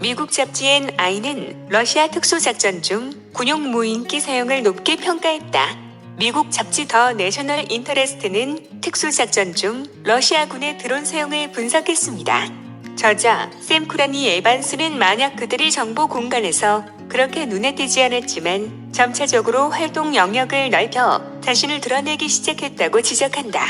미국 잡지엔 아이는 러시아 특수작전 중 군용 무인기 사용을 높게 평가했다. 미국 잡지 더 내셔널 인터레스트는 특수작전 중 러시아군의 드론 사용을 분석했습니다. 저자 샘 쿠라니 에반스는 만약 그들이 정보 공간에서 그렇게 눈에 띄지 않았지만 점차적으로 활동 영역을 넓혀 자신을 드러내기 시작했다고 지적한다.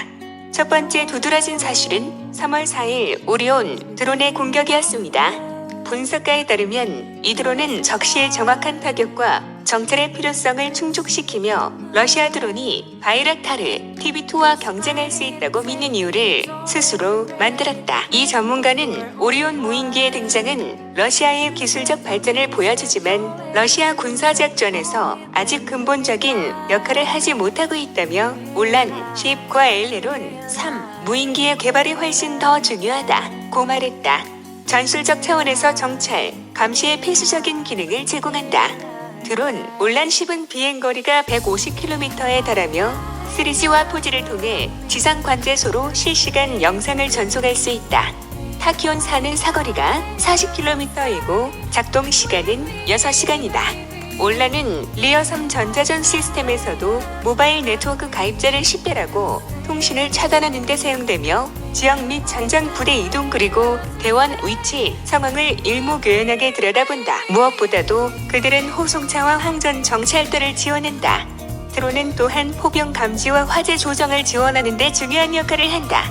첫 번째 두드러진 사실은 3월 4일 오리온 드론의 공격이었습니다. 분석가에 따르면 이 드론은 적시의 정확한 타격과 정찰의 필요성을 충족시키며 러시아 드론이 바이락타르 TB2와 경쟁할 수 있다고 믿는 이유를 스스로 만들었다. 이 전문가는 오리온 무인기의 등장은 러시아의 기술적 발전을 보여주지만 러시아 군사작전에서 아직 근본적인 역할을 하지 못하고 있다며 올란 10과 엘레론 3 무인기의 개발이 훨씬 더 중요하다고 말했다. 전술적 차원에서 정찰, 감시의 필수적인 기능을 제공한다. 드론 올란 10은 비행거리가 150km에 달하며 3G와 4G를 통해 지상 관제소로 실시간 영상을 전송할 수 있다. 타키온 4는 사거리가 40km이고 작동 시간은 6시간이다. 올라는 리어 3 전자전 시스템에서도 모바일 네트워크 가입자를 식별하고 통신을 차단하는 데 사용되며 지역 및 전장 부대 이동 그리고 대원 위치 상황을 일목요연하게 들여다본다. 무엇보다도 그들은 호송차와 항전 정찰대를 지원한다. 드론은 또한 포병 감지와 화재 조정을 지원하는 데 중요한 역할을 한다.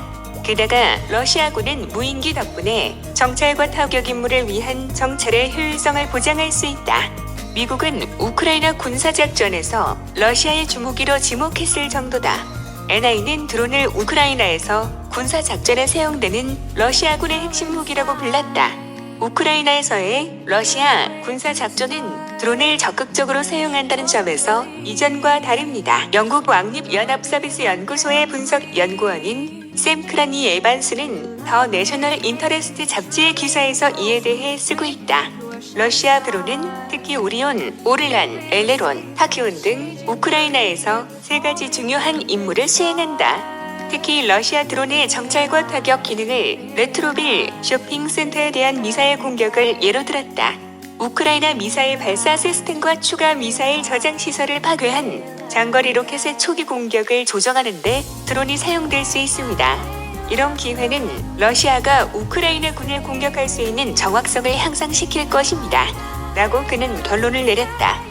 게다가 러시아군은 무인기 덕분에 정찰과 타격 임무를 위한 정찰의 효율성을 보장할 수 있다. 미국은 우크라이나 군사작전에서 러시아의 주무기로 지목했을 정도다. NI는 드론을 우크라이나에서 군사 작전에 사용되는 러시아군의 핵심 무기라고 불렀다. 우크라이나에서의 러시아 군사 작전은 드론을 적극적으로 사용한다는 점에서 이전과 다릅니다. 영국 왕립연합서비스 연구소의 분석 연구원인 샘 크라니 에반스는 더 내셔널 인터레스트 잡지의 기사에서 이에 대해 쓰고 있다. 러시아 드론은 특히 오리온, 오르란, 엘레론, 타키온 등 우크라이나에서 세 가지 중요한 임무를 수행한다. 특히 러시아 드론의 정찰과 타격 기능을 레트로빌 쇼핑센터에 대한 미사일 공격을 예로 들었다. 우크라이나 미사일 발사 시스템과 추가 미사일 저장 시설을 파괴한 장거리 로켓의 초기 공격을 조정하는데 드론이 사용될 수 있습니다. 이런 기회는 러시아가 우크라이나 군을 공격할 수 있는 정확성을 향상시킬 것입니다. 라고 그는 결론을 내렸다.